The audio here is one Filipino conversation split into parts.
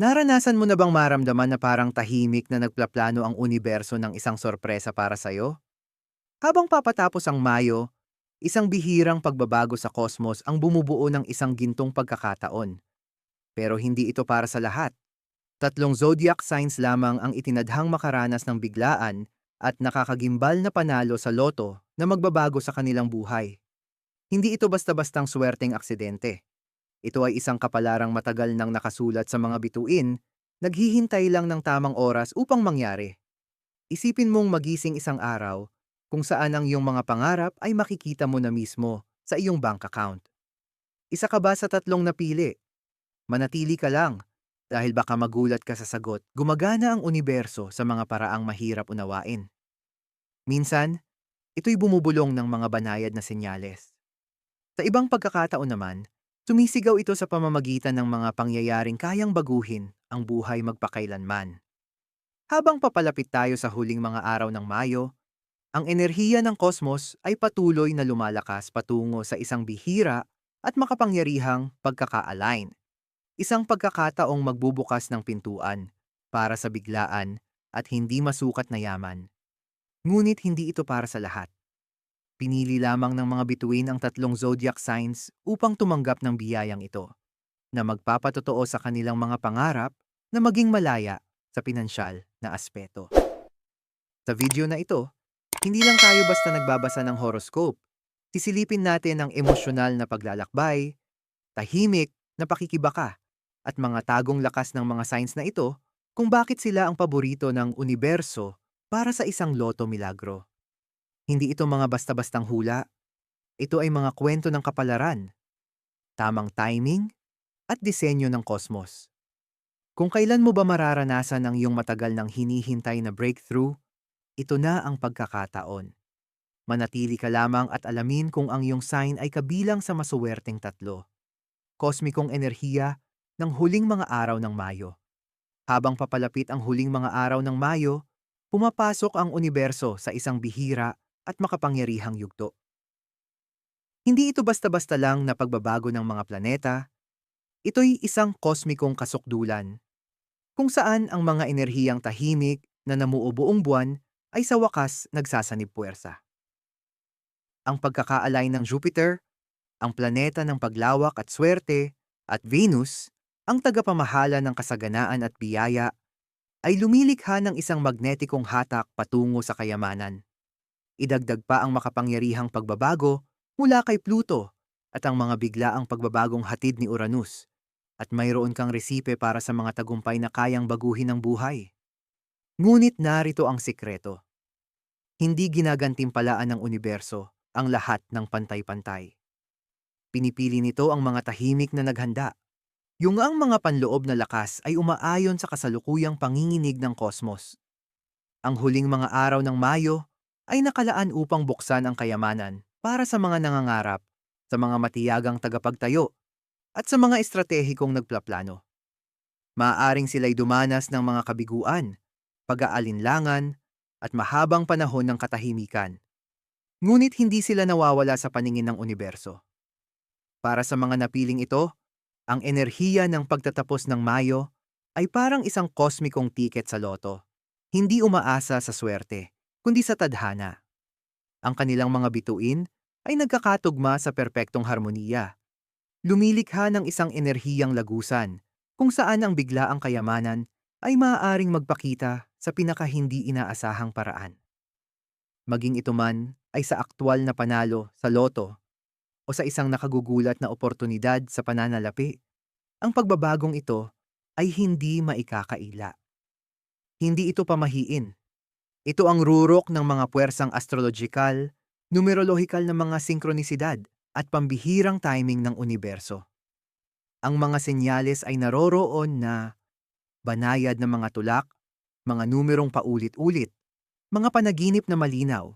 Naranasan mo na bang maramdaman na parang tahimik na nagplaplano ang universo ng isang sorpresa para sa'yo? Habang papatapos ang Mayo, isang bihirang pagbabago sa kosmos ang bumubuo ng isang gintong pagkakataon. Pero hindi ito para sa lahat. Tatlong zodiac signs lamang ang itinadhang makaranas ng biglaan at nakakagimbal na panalo sa loto na magbabago sa kanilang buhay. Hindi ito basta-bastang swerteng aksidente. Ito ay isang kapalarang matagal nang nakasulat sa mga bituin, naghihintay lang ng tamang oras upang mangyari. Isipin mong magising isang araw kung saan ang iyong mga pangarap ay makikita mo na mismo sa iyong bank account. Isa ka ba sa tatlong napili? Manatili ka lang dahil baka magulat ka sa sagot. Gumagana ang universo sa mga paraang mahirap unawain. Minsan, ito'y bumubulong ng mga banayad na senyales. Sa ibang pagkakataon naman, Sumisigaw ito sa pamamagitan ng mga pangyayaring kayang baguhin ang buhay magpakailanman. Habang papalapit tayo sa huling mga araw ng Mayo, ang enerhiya ng kosmos ay patuloy na lumalakas patungo sa isang bihira at makapangyarihang pagkaka-align. Isang pagkakataong magbubukas ng pintuan para sa biglaan at hindi masukat na yaman. Ngunit hindi ito para sa lahat. Pinili lamang ng mga bituin ang tatlong zodiac signs upang tumanggap ng biyayang ito, na magpapatotoo sa kanilang mga pangarap na maging malaya sa pinansyal na aspeto. Sa video na ito, hindi lang tayo basta nagbabasa ng horoscope. Sisilipin natin ang emosyonal na paglalakbay, tahimik na pakikibaka, at mga tagong lakas ng mga signs na ito kung bakit sila ang paborito ng universo para sa isang loto milagro. Hindi ito mga basta-bastang hula. Ito ay mga kwento ng kapalaran, tamang timing, at disenyo ng kosmos. Kung kailan mo ba mararanasan ang iyong matagal nang hinihintay na breakthrough, ito na ang pagkakataon. Manatili ka lamang at alamin kung ang iyong sign ay kabilang sa masuwerteng tatlo. Kosmikong enerhiya ng huling mga araw ng Mayo. Habang papalapit ang huling mga araw ng Mayo, pumapasok ang universo sa isang bihira at makapangyarihang yugto. Hindi ito basta-basta lang na pagbabago ng mga planeta, ito'y isang kosmikong kasukdulan, kung saan ang mga enerhiyang tahimik na namuo buong buwan ay sa wakas nagsasanib puwersa. Ang pagkakaalay ng Jupiter, ang planeta ng paglawak at swerte, at Venus, ang tagapamahala ng kasaganaan at biyaya, ay lumilikha ng isang magnetikong hatak patungo sa kayamanan. Idagdag pa ang makapangyarihang pagbabago mula kay Pluto at ang mga biglaang pagbabagong hatid ni Uranus. At mayroon kang resipe para sa mga tagumpay na kayang baguhin ang buhay. Ngunit narito ang sikreto. Hindi ginagantimpalaan ng universo ang lahat ng pantay-pantay. Pinipili nito ang mga tahimik na naghanda. Yung ang mga panloob na lakas ay umaayon sa kasalukuyang panginginig ng kosmos. Ang huling mga araw ng Mayo ay nakalaan upang buksan ang kayamanan para sa mga nangangarap, sa mga matiyagang tagapagtayo, at sa mga estratehikong nagplaplano. Maaaring sila'y dumanas ng mga kabiguan, pag-aalinlangan, at mahabang panahon ng katahimikan. Ngunit hindi sila nawawala sa paningin ng universo. Para sa mga napiling ito, ang enerhiya ng pagtatapos ng Mayo ay parang isang kosmikong tiket sa loto. Hindi umaasa sa swerte, kundi sa tadhana. Ang kanilang mga bituin ay nagkakatugma sa perpektong harmoniya. Lumilikha ng isang enerhiyang lagusan kung saan ang biglaang kayamanan ay maaaring magpakita sa pinakahindi inaasahang paraan. Maging ito man ay sa aktwal na panalo sa loto o sa isang nakagugulat na oportunidad sa pananalapi, ang pagbabagong ito ay hindi maikakaila. Hindi ito pamahiin ito ang rurok ng mga puwersang astrologikal, numerolohikal na mga sinkronisidad at pambihirang timing ng universo. Ang mga senyales ay naroroon na banayad na mga tulak, mga numerong paulit-ulit, mga panaginip na malinaw.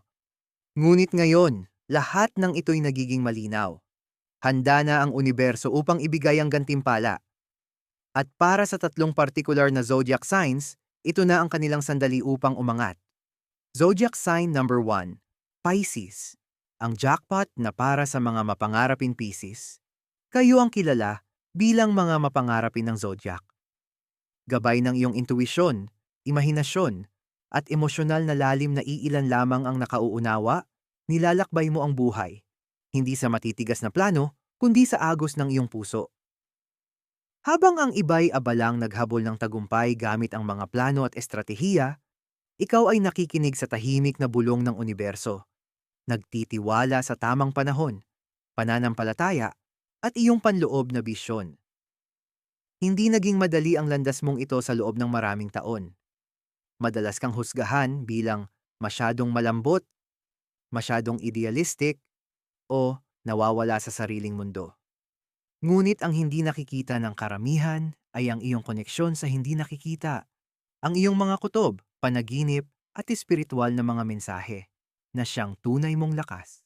Ngunit ngayon, lahat ng ito'y nagiging malinaw. Handa na ang universo upang ibigay ang gantimpala. At para sa tatlong particular na zodiac signs, ito na ang kanilang sandali upang umangat. Zodiac sign number 1, Pisces. Ang jackpot na para sa mga mapangarapin Pisces. Kayo ang kilala bilang mga mapangarapin ng zodiac. Gabay ng iyong intuwisyon, imahinasyon, at emosyonal na lalim na iilan lamang ang nakauunawa, nilalakbay mo ang buhay. Hindi sa matitigas na plano, kundi sa agos ng iyong puso. Habang ang iba'y abalang naghabol ng tagumpay gamit ang mga plano at estratehiya, ikaw ay nakikinig sa tahimik na bulong ng universo. Nagtitiwala sa tamang panahon, pananampalataya, at iyong panloob na bisyon. Hindi naging madali ang landas mong ito sa loob ng maraming taon. Madalas kang husgahan bilang masyadong malambot, masyadong idealistic, o nawawala sa sariling mundo. Ngunit ang hindi nakikita ng karamihan ay ang iyong koneksyon sa hindi nakikita. Ang iyong mga kutob, panaginip, at espiritual na mga mensahe na siyang tunay mong lakas.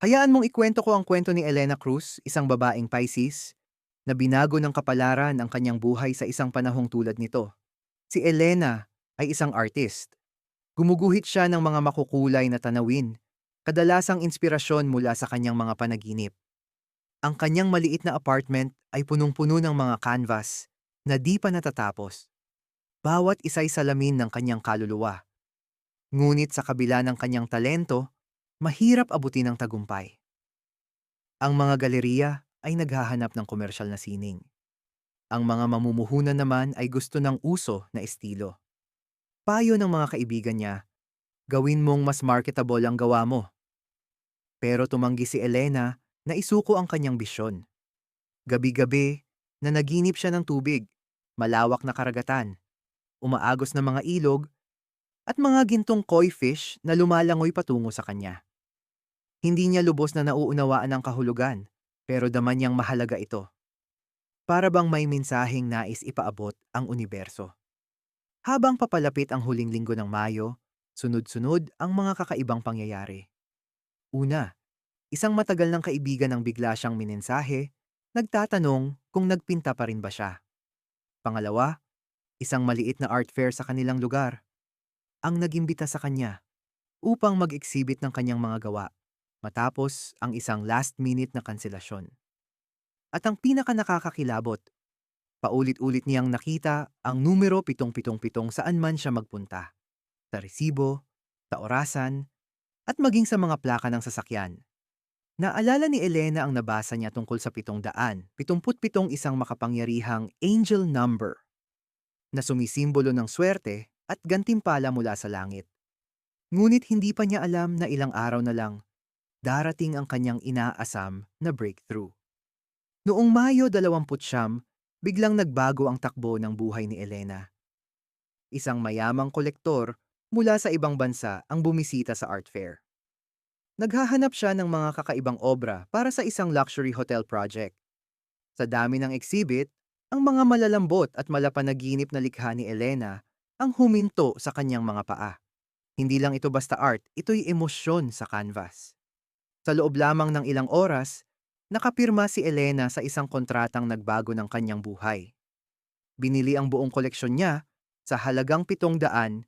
Hayaan mong ikwento ko ang kwento ni Elena Cruz, isang babaeng Pisces, na binago ng kapalaran ang kanyang buhay sa isang panahong tulad nito. Si Elena ay isang artist. Gumuguhit siya ng mga makukulay na tanawin, kadalasang inspirasyon mula sa kanyang mga panaginip. Ang kanyang maliit na apartment ay punong-puno ng mga canvas na di pa natatapos. Bawat isa'y salamin ng kanyang kaluluwa. Ngunit sa kabila ng kanyang talento, mahirap abutin ang tagumpay. Ang mga galeriya ay naghahanap ng komersyal na sining. Ang mga mamumuhunan naman ay gusto ng uso na estilo. Payo ng mga kaibigan niya, gawin mong mas marketable ang gawa mo. Pero tumanggi si Elena na isuko ang kanyang bisyon. Gabi-gabi, na naginip siya ng tubig, malawak na karagatan, umaagos na mga ilog, at mga gintong koi fish na lumalangoy patungo sa kanya. Hindi niya lubos na nauunawaan ang kahulugan, pero daman niyang mahalaga ito. Para bang may mensaheng nais ipaabot ang universo. Habang papalapit ang huling linggo ng Mayo, sunod-sunod ang mga kakaibang pangyayari. Una, Isang matagal ng kaibigan ang bigla siyang minensahe, nagtatanong kung nagpinta pa rin ba siya. Pangalawa, isang maliit na art fair sa kanilang lugar. Ang nagimbita sa kanya upang mag-exhibit ng kanyang mga gawa matapos ang isang last-minute na kanselasyon. At ang pinaka nakakakilabot, paulit-ulit niyang nakita ang numero 777 saan man siya magpunta. Sa resibo, sa orasan, at maging sa mga plaka ng sasakyan. Naalala ni Elena ang nabasa niya tungkol sa pitong daan, pitumput-pitong isang makapangyarihang angel number na sumisimbolo ng swerte at gantimpala mula sa langit. Ngunit hindi pa niya alam na ilang araw na lang, darating ang kanyang inaasam na breakthrough. Noong Mayo 20, biglang nagbago ang takbo ng buhay ni Elena. Isang mayamang kolektor mula sa ibang bansa ang bumisita sa art fair. Naghahanap siya ng mga kakaibang obra para sa isang luxury hotel project. Sa dami ng exhibit, ang mga malalambot at malapanaginip na likha ni Elena ang huminto sa kanyang mga paa. Hindi lang ito basta art, ito'y emosyon sa canvas. Sa loob lamang ng ilang oras, nakapirma si Elena sa isang kontratang nagbago ng kanyang buhay. Binili ang buong koleksyon niya sa halagang 777,000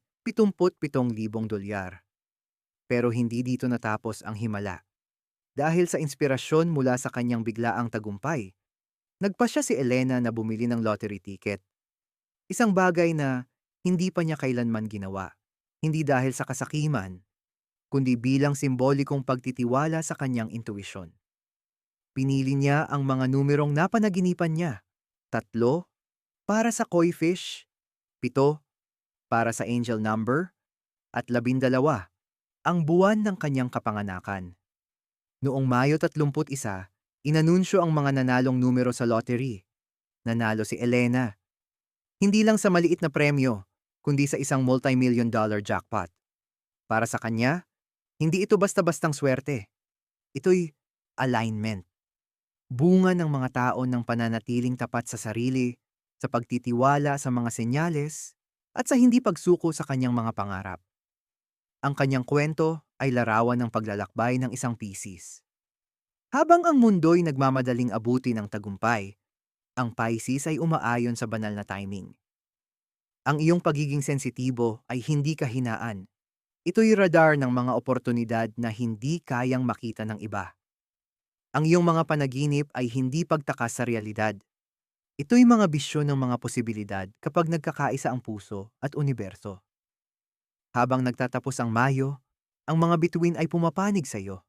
dolyar. Pero hindi dito natapos ang himala. Dahil sa inspirasyon mula sa kanyang biglaang tagumpay, nagpasya si Elena na bumili ng lottery ticket. Isang bagay na hindi pa niya kailanman ginawa. Hindi dahil sa kasakiman, kundi bilang simbolikong pagtitiwala sa kanyang intuisyon. Pinili niya ang mga numerong napanaginipan niya. Tatlo, para sa koi fish, pito, para sa angel number, at labindalawa ang buwan ng kanyang kapanganakan. Noong Mayo 31, inanunsyo ang mga nanalong numero sa lottery. Nanalo si Elena. Hindi lang sa maliit na premyo, kundi sa isang multi-million dollar jackpot. Para sa kanya, hindi ito basta-bastang swerte. Ito'y alignment. Bunga ng mga tao ng pananatiling tapat sa sarili, sa pagtitiwala sa mga senyales, at sa hindi pagsuko sa kanyang mga pangarap. Ang kanyang kwento ay larawan ng paglalakbay ng isang Pisces. Habang ang mundo'y nagmamadaling abuti ng tagumpay, ang Pisces ay umaayon sa banal na timing. Ang iyong pagiging sensitibo ay hindi kahinaan. Ito'y radar ng mga oportunidad na hindi kayang makita ng iba. Ang iyong mga panaginip ay hindi pagtakas sa realidad. Ito'y mga bisyo ng mga posibilidad kapag nagkakaisa ang puso at universo. Habang nagtatapos ang Mayo, ang mga bituin ay pumapanig sa iyo.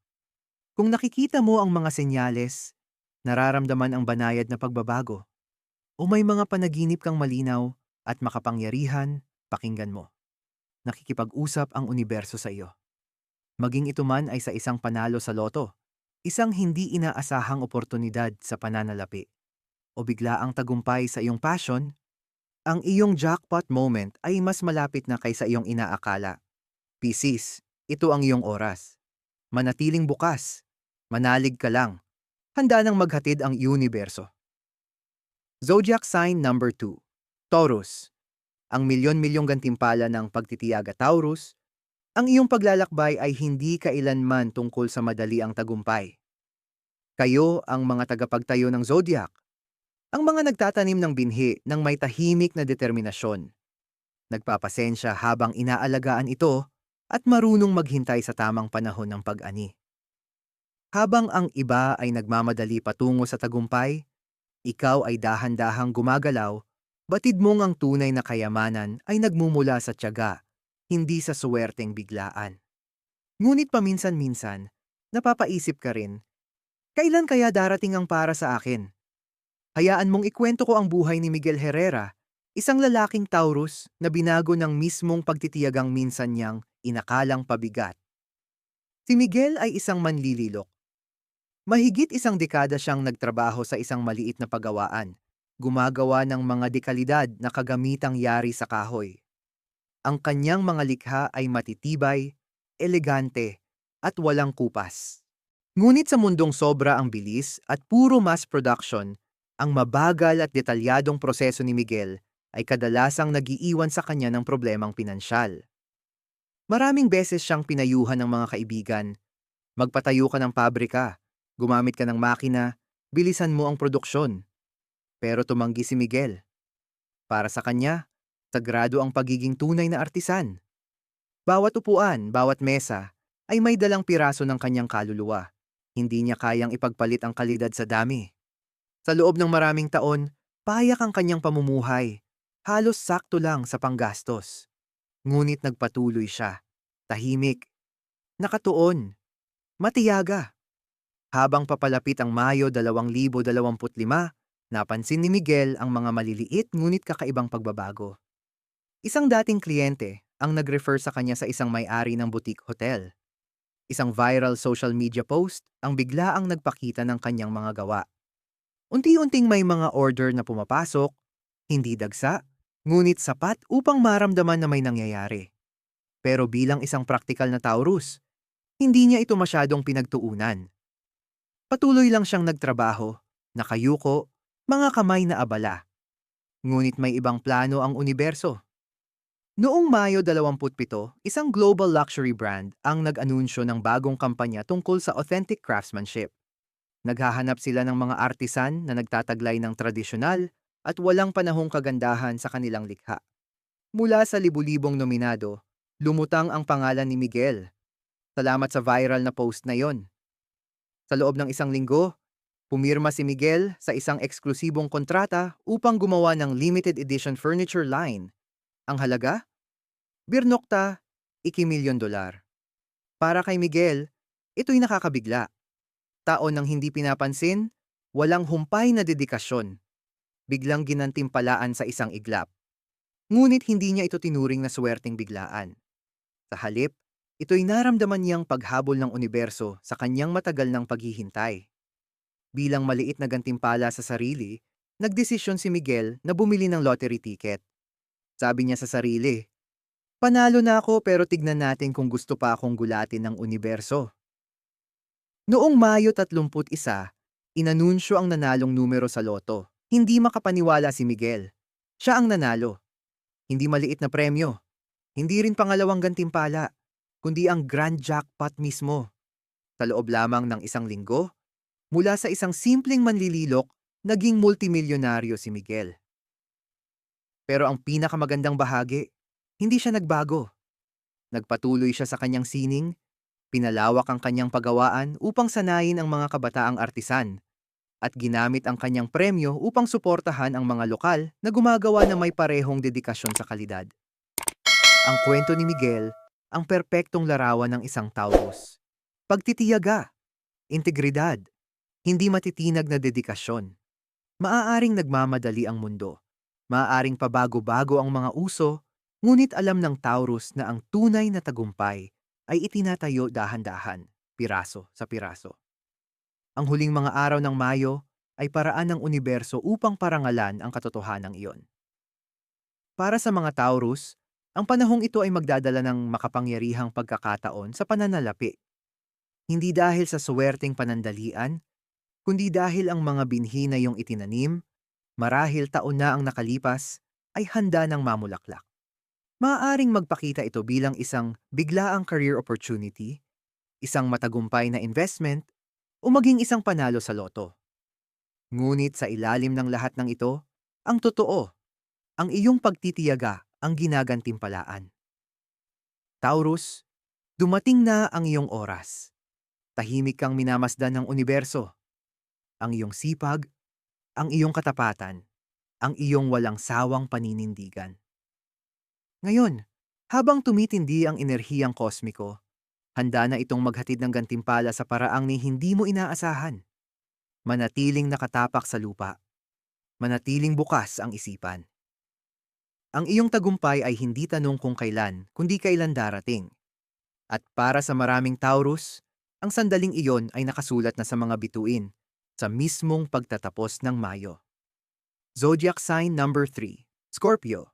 Kung nakikita mo ang mga senyales, nararamdaman ang banayad na pagbabago, o may mga panaginip kang malinaw at makapangyarihan, pakinggan mo. Nakikipag-usap ang universo sa iyo. Maging ito man ay sa isang panalo sa loto, isang hindi inaasahang oportunidad sa pananalapi, o bigla ang tagumpay sa iyong passion, ang iyong jackpot moment ay mas malapit na kaysa iyong inaakala. Piscis, ito ang iyong oras. Manatiling bukas. Manalig ka lang. Handa nang maghatid ang universo. Zodiac sign number 2. Taurus. Ang milyon-milyong gantimpala ng pagtitiyaga Taurus, ang iyong paglalakbay ay hindi kailanman tungkol sa madali ang tagumpay. Kayo ang mga tagapagtayo ng zodiac, ang mga nagtatanim ng binhi ng may tahimik na determinasyon. Nagpapasensya habang inaalagaan ito at marunong maghintay sa tamang panahon ng pag-ani. Habang ang iba ay nagmamadali patungo sa tagumpay, ikaw ay dahan-dahang gumagalaw, batid mong ang tunay na kayamanan ay nagmumula sa tiyaga, hindi sa suwerteng biglaan. Ngunit paminsan-minsan, napapaisip ka rin, kailan kaya darating ang para sa akin? Hayaan mong ikwento ko ang buhay ni Miguel Herrera, isang lalaking Taurus na binago ng mismong pagtitiyagang minsan niyang inakalang pabigat. Si Miguel ay isang manlililok. Mahigit isang dekada siyang nagtrabaho sa isang maliit na pagawaan, gumagawa ng mga dekalidad na kagamitang yari sa kahoy. Ang kanyang mga likha ay matitibay, elegante, at walang kupas. Ngunit sa mundong sobra ang bilis at puro mass production, ang mabagal at detalyadong proseso ni Miguel ay kadalasang nagiiwan sa kanya ng problemang pinansyal. Maraming beses siyang pinayuhan ng mga kaibigan. Magpatayo ka ng pabrika, gumamit ka ng makina, bilisan mo ang produksyon. Pero tumanggi si Miguel. Para sa kanya, sagrado ang pagiging tunay na artisan. Bawat upuan, bawat mesa, ay may dalang piraso ng kanyang kaluluwa. Hindi niya kayang ipagpalit ang kalidad sa dami. Sa loob ng maraming taon, payak ang kanyang pamumuhay. Halos sakto lang sa panggastos. Ngunit nagpatuloy siya. Tahimik. Nakatuon. Matiyaga. Habang papalapit ang Mayo 2025, napansin ni Miguel ang mga maliliit ngunit kakaibang pagbabago. Isang dating kliyente ang nag-refer sa kanya sa isang may-ari ng boutique hotel. Isang viral social media post ang biglaang nagpakita ng kanyang mga gawa. Unti-unting may mga order na pumapasok, hindi dagsa, ngunit sapat upang maramdaman na may nangyayari. Pero bilang isang praktikal na Taurus, hindi niya ito masyadong pinagtuunan. Patuloy lang siyang nagtrabaho, nakayuko, mga kamay na abala. Ngunit may ibang plano ang universo. Noong Mayo 27, isang global luxury brand ang nag-anunsyo ng bagong kampanya tungkol sa authentic craftsmanship. Naghahanap sila ng mga artisan na nagtataglay ng tradisyonal at walang panahong kagandahan sa kanilang likha. Mula sa libu-libong nominado, lumutang ang pangalan ni Miguel. Salamat sa viral na post na yon. Sa loob ng isang linggo, pumirma si Miguel sa isang eksklusibong kontrata upang gumawa ng limited edition furniture line. Ang halaga? Birnokta, ikimilyon dolar. Para kay Miguel, ito'y nakakabigla. Taon ng hindi pinapansin, walang humpay na dedikasyon. Biglang ginantimpalaan sa isang iglap. Ngunit hindi niya ito tinuring na swerteng biglaan. Sa halip, ito'y naramdaman niyang paghabol ng universo sa kanyang matagal ng paghihintay. Bilang maliit na gantimpala sa sarili, nagdesisyon si Miguel na bumili ng lottery ticket. Sabi niya sa sarili, Panalo na ako pero tignan natin kung gusto pa akong gulatin ng universo. Noong Mayo 31, inanunsyo ang nanalong numero sa loto. Hindi makapaniwala si Miguel. Siya ang nanalo. Hindi maliit na premyo. Hindi rin pangalawang gantimpala, kundi ang grand jackpot mismo. Sa loob lamang ng isang linggo, mula sa isang simpleng manlililok, naging multimilyonaryo si Miguel. Pero ang pinakamagandang bahagi, hindi siya nagbago. Nagpatuloy siya sa kanyang sining, pinalawak ang kanyang pagawaan upang sanayin ang mga kabataang artisan, at ginamit ang kanyang premyo upang suportahan ang mga lokal na gumagawa na may parehong dedikasyon sa kalidad. Ang kwento ni Miguel, ang perpektong larawan ng isang Taurus. Pagtitiyaga, integridad, hindi matitinag na dedikasyon. Maaaring nagmamadali ang mundo. Maaaring pabago-bago ang mga uso, ngunit alam ng Taurus na ang tunay na tagumpay ay itinatayo dahan-dahan, piraso sa piraso. Ang huling mga araw ng Mayo ay paraan ng universo upang parangalan ang katotohanan iyon. Para sa mga Taurus, ang panahong ito ay magdadala ng makapangyarihang pagkakataon sa pananalapi. Hindi dahil sa suwerteng panandalian, kundi dahil ang mga binhi na iyong itinanim, marahil taon na ang nakalipas, ay handa ng mamulaklak. Maaaring magpakita ito bilang isang biglaang career opportunity, isang matagumpay na investment, o maging isang panalo sa loto. Ngunit sa ilalim ng lahat ng ito, ang totoo, ang iyong pagtitiyaga ang ginagantimpalaan. Taurus, dumating na ang iyong oras. Tahimik kang minamasdan ng universo. Ang iyong sipag, ang iyong katapatan, ang iyong walang sawang paninindigan. Ngayon, habang tumitindi ang enerhiyang kosmiko, handa na itong maghatid ng gantimpala sa paraang ni hindi mo inaasahan. Manatiling nakatapak sa lupa. Manatiling bukas ang isipan. Ang iyong tagumpay ay hindi tanong kung kailan, kundi kailan darating. At para sa maraming Taurus, ang sandaling iyon ay nakasulat na sa mga bituin, sa mismong pagtatapos ng Mayo. Zodiac sign number 3, Scorpio.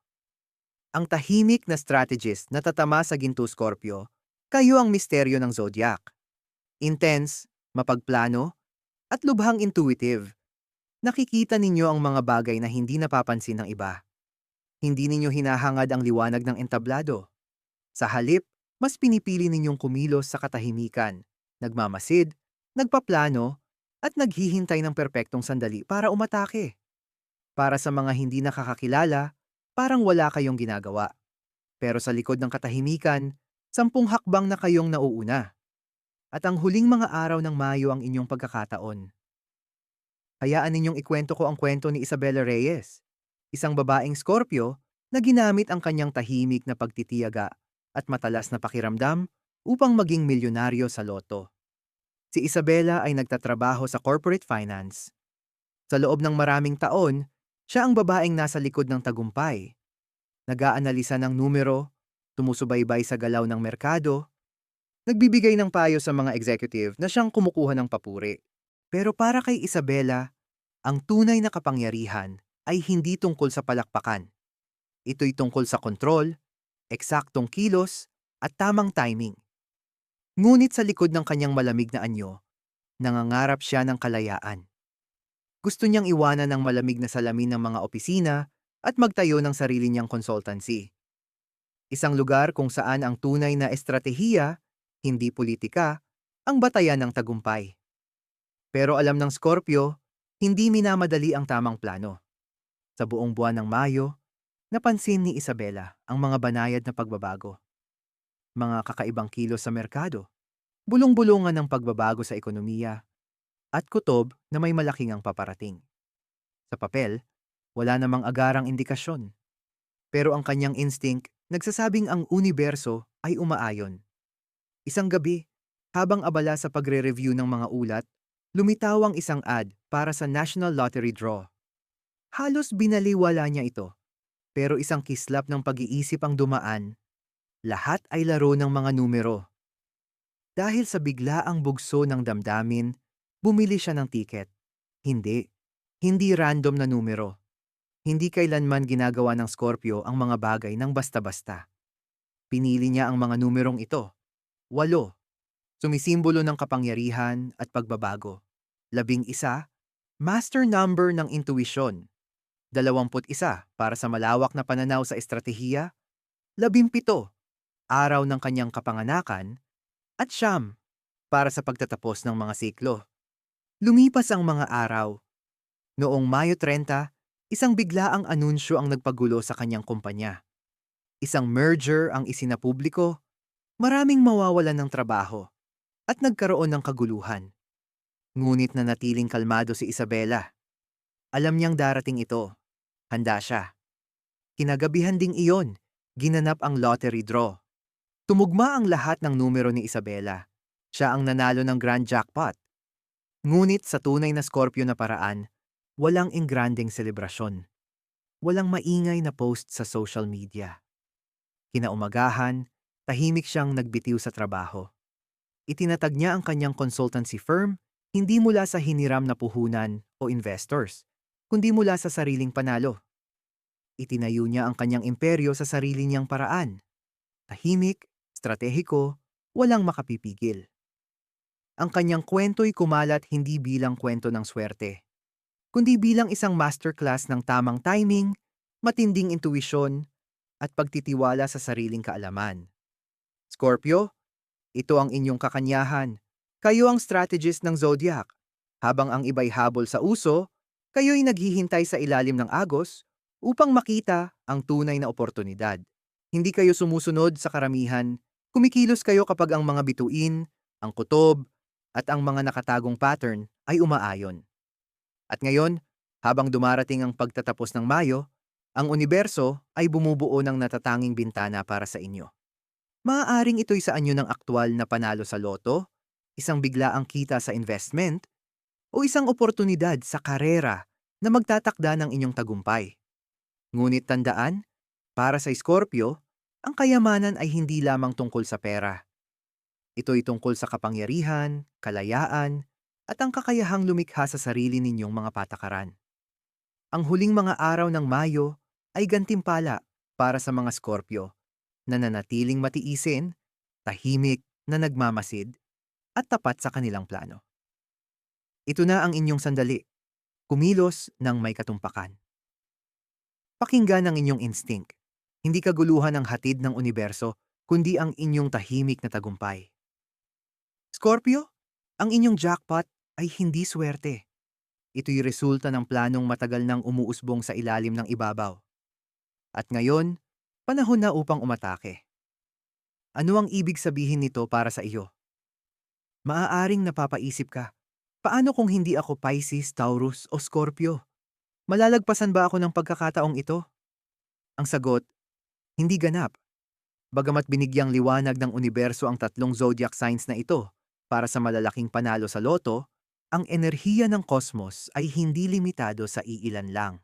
Ang tahimik na strategist na tatama sa ginto Scorpio kayo ang misteryo ng zodiac. Intense, mapagplano, at lubhang intuitive. Nakikita ninyo ang mga bagay na hindi napapansin ng iba. Hindi ninyo hinahangad ang liwanag ng entablado. Sa halip, mas pinipili ninyong kumilos sa katahimikan, nagmamasid, nagpaplano, at naghihintay ng perpektong sandali para umatake. Para sa mga hindi nakakakilala, parang wala kayong ginagawa. Pero sa likod ng katahimikan, Sampung hakbang na kayong nauuna. At ang huling mga araw ng Mayo ang inyong pagkakataon. Hayaan ninyong ikwento ko ang kwento ni Isabella Reyes, isang babaeng Scorpio na ginamit ang kanyang tahimik na pagtitiyaga at matalas na pakiramdam upang maging milyonaryo sa loto. Si Isabella ay nagtatrabaho sa corporate finance. Sa loob ng maraming taon, siya ang babaeng nasa likod ng tagumpay. Nag-aanalisa ng numero, tumusubaybay sa galaw ng merkado, nagbibigay ng payo sa mga executive na siyang kumukuha ng papuri. Pero para kay Isabela, ang tunay na kapangyarihan ay hindi tungkol sa palakpakan. Ito'y tungkol sa kontrol, eksaktong kilos, at tamang timing. Ngunit sa likod ng kanyang malamig na anyo, nangangarap siya ng kalayaan. Gusto niyang iwanan ng malamig na salamin ng mga opisina at magtayo ng sarili niyang consultancy. Isang lugar kung saan ang tunay na estratehiya, hindi politika, ang batayan ng tagumpay. Pero alam ng Scorpio, hindi minamadali ang tamang plano. Sa buong buwan ng Mayo, napansin ni Isabela ang mga banayad na pagbabago. Mga kakaibang kilos sa merkado, bulong-bulungan ng pagbabago sa ekonomiya, at kutob na may malaking ang paparating. Sa papel, wala namang agarang indikasyon. Pero ang kanyang instinct nagsasabing ang universo ay umaayon. Isang gabi, habang abala sa pagre-review ng mga ulat, lumitaw ang isang ad para sa National Lottery Draw. Halos binaliwala niya ito, pero isang kislap ng pag-iisip ang dumaan. Lahat ay laro ng mga numero. Dahil sa biglaang bugso ng damdamin, bumili siya ng tiket. Hindi. Hindi random na numero. Hindi kailanman ginagawa ng Scorpio ang mga bagay ng basta-basta. Pinili niya ang mga numerong ito. Walo. Sumisimbolo ng kapangyarihan at pagbabago. Labing isa, master number ng intuisyon. Dalawamput isa para sa malawak na pananaw sa estratehiya. Labimpito, araw ng kanyang kapanganakan. At siyam, para sa pagtatapos ng mga siklo. Lumipas ang mga araw. Noong Mayo 30, Isang biglaang anunsyo ang nagpagulo sa kanyang kumpanya. Isang merger ang isinapubliko, maraming mawawalan ng trabaho, at nagkaroon ng kaguluhan. Ngunit nanatiling kalmado si Isabela. Alam niyang darating ito. Handa siya. Kinagabihan ding iyon, ginanap ang lottery draw. Tumugma ang lahat ng numero ni Isabela. Siya ang nanalo ng grand jackpot. Ngunit sa tunay na Scorpio na paraan, walang ingranding selebrasyon. Walang maingay na post sa social media. Kinaumagahan, tahimik siyang nagbitiw sa trabaho. Itinatag niya ang kanyang consultancy firm hindi mula sa hiniram na puhunan o investors, kundi mula sa sariling panalo. Itinayo niya ang kanyang imperyo sa sarili niyang paraan. Tahimik, estratehiko, walang makapipigil. Ang kanyang kwento'y kumalat hindi bilang kwento ng swerte, kundi bilang isang masterclass ng tamang timing, matinding intuisyon, at pagtitiwala sa sariling kaalaman. Scorpio, ito ang inyong kakanyahan. Kayo ang strategist ng zodiac. Habang ang iba'y habol sa uso, kayo'y naghihintay sa ilalim ng agos upang makita ang tunay na oportunidad. Hindi kayo sumusunod sa karamihan, kumikilos kayo kapag ang mga bituin, ang kutob, at ang mga nakatagong pattern ay umaayon. At ngayon, habang dumarating ang pagtatapos ng Mayo, ang universo ay bumubuo ng natatanging bintana para sa inyo. Maaaring ito'y sa anyo ng aktwal na panalo sa loto, isang biglaang kita sa investment, o isang oportunidad sa karera na magtatakda ng inyong tagumpay. Ngunit tandaan, para sa Scorpio, ang kayamanan ay hindi lamang tungkol sa pera. Ito'y tungkol sa kapangyarihan, kalayaan, at ang kakayahang lumikha sa sarili ninyong mga patakaran. Ang huling mga araw ng Mayo ay gantimpala para sa mga Scorpio na nanatiling matiisin, tahimik na nagmamasid, at tapat sa kanilang plano. Ito na ang inyong sandali. Kumilos ng may katumpakan. Pakinggan ang inyong instinct. Hindi kaguluhan ang hatid ng universo, kundi ang inyong tahimik na tagumpay. Scorpio, ang inyong jackpot ay hindi swerte. Ito'y resulta ng planong matagal nang umuusbong sa ilalim ng ibabaw. At ngayon, panahon na upang umatake. Ano ang ibig sabihin nito para sa iyo? Maaaring napapaisip ka, paano kung hindi ako Pisces, Taurus o Scorpio? Malalagpasan ba ako ng pagkakataong ito? Ang sagot, hindi ganap. Bagamat binigyang liwanag ng universo ang tatlong zodiac signs na ito para sa malalaking panalo sa loto, ang enerhiya ng kosmos ay hindi limitado sa iilan lang.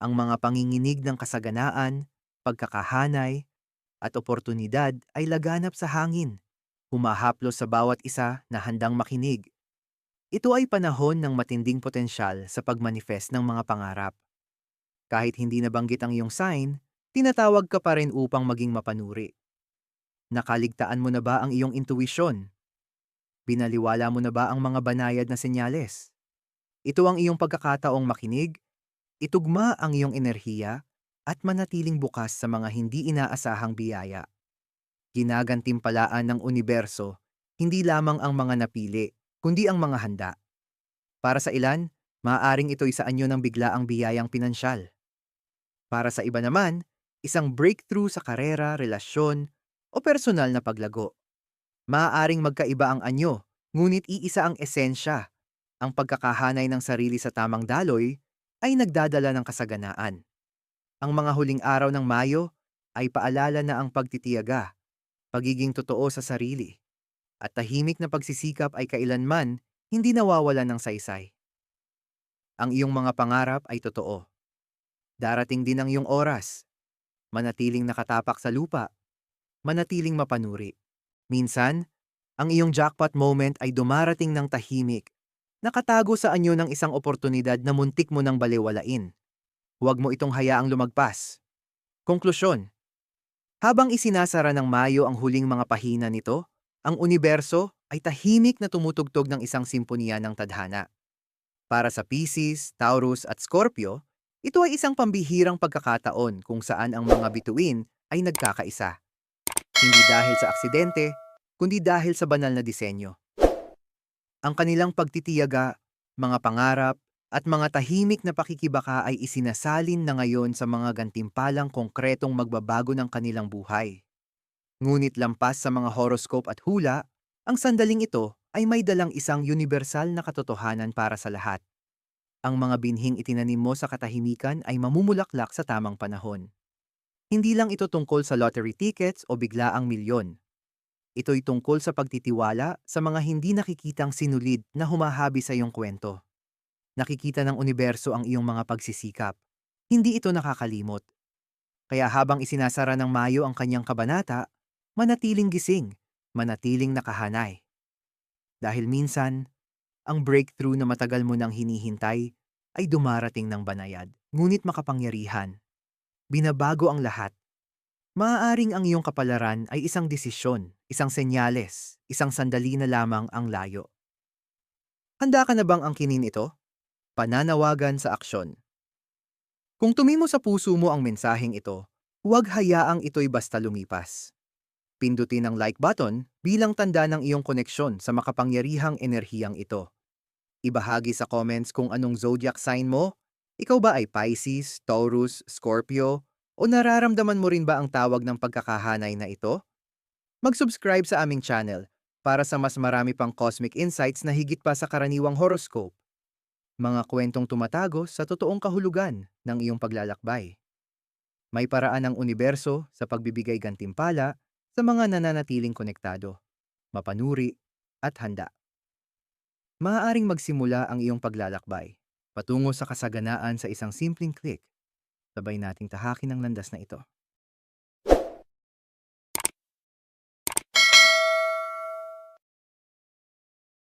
Ang mga panginginig ng kasaganaan, pagkakahanay, at oportunidad ay laganap sa hangin, humahaplo sa bawat isa na handang makinig ito ay panahon ng matinding potensyal sa pagmanifest ng mga pangarap. Kahit hindi nabanggit ang iyong sign, tinatawag ka pa rin upang maging mapanuri. Nakaligtaan mo na ba ang iyong intuisyon? Binaliwala mo na ba ang mga banayad na senyales? Ito ang iyong pagkakataong makinig, itugma ang iyong enerhiya, at manatiling bukas sa mga hindi inaasahang biyaya. Ginagantimpalaan ng universo, hindi lamang ang mga napili, kundi ang mga handa. Para sa ilan, maaaring ito'y sa anyo ng biglaang biyayang pinansyal. Para sa iba naman, isang breakthrough sa karera, relasyon, o personal na paglago. Maaaring magkaiba ang anyo, ngunit iisa ang esensya. Ang pagkakahanay ng sarili sa tamang daloy ay nagdadala ng kasaganaan. Ang mga huling araw ng Mayo ay paalala na ang pagtitiyaga, pagiging totoo sa sarili, at tahimik na pagsisikap ay kailanman hindi nawawala ng saysay. Ang iyong mga pangarap ay totoo. Darating din ang iyong oras. Manatiling nakatapak sa lupa. Manatiling mapanuri. Minsan, ang iyong jackpot moment ay dumarating ng tahimik. Nakatago sa anyo ng isang oportunidad na muntik mo nang baliwalain. Huwag mo itong hayaang lumagpas. Konklusyon. Habang isinasara ng Mayo ang huling mga pahina nito, ang universo ay tahimik na tumutugtog ng isang simponiya ng tadhana. Para sa Pisces, Taurus at Scorpio, ito ay isang pambihirang pagkakataon kung saan ang mga bituin ay nagkakaisa. Hindi dahil sa aksidente, kundi dahil sa banal na disenyo. Ang kanilang pagtitiyaga, mga pangarap, at mga tahimik na pakikibaka ay isinasalin na ngayon sa mga gantimpalang konkretong magbabago ng kanilang buhay. Ngunit lampas sa mga horoscope at hula, ang sandaling ito ay may dalang isang universal na katotohanan para sa lahat. Ang mga binhing itinanim mo sa katahimikan ay mamumulaklak sa tamang panahon. Hindi lang ito tungkol sa lottery tickets o biglaang milyon. Ito'y tungkol sa pagtitiwala sa mga hindi nakikitang sinulid na humahabi sa iyong kwento. Nakikita ng universo ang iyong mga pagsisikap. Hindi ito nakakalimot. Kaya habang isinasara ng Mayo ang kanyang kabanata, manatiling gising, manatiling nakahanay. Dahil minsan, ang breakthrough na matagal mo nang hinihintay ay dumarating ng banayad, ngunit makapangyarihan. Binabago ang lahat. Maaaring ang iyong kapalaran ay isang desisyon, isang senyales, isang sandali na lamang ang layo. Handa ka na bang angkinin ito? Pananawagan sa aksyon. Kung tumimo sa puso mo ang mensaheng ito, huwag hayaang ito'y basta lumipas. Pindutin ang like button bilang tanda ng iyong koneksyon sa makapangyarihang enerhiyang ito. Ibahagi sa comments kung anong zodiac sign mo. Ikaw ba ay Pisces, Taurus, Scorpio, o nararamdaman mo rin ba ang tawag ng pagkakahanay na ito? Mag-subscribe sa aming channel para sa mas marami pang cosmic insights na higit pa sa karaniwang horoscope. Mga kwentong tumatago sa totoong kahulugan ng iyong paglalakbay. May paraan ng universo sa pagbibigay gantimpala sa mga nananatiling konektado, mapanuri at handa. Maaaring magsimula ang iyong paglalakbay patungo sa kasaganaan sa isang simpleng click. Sabay nating tahakin ang landas na ito.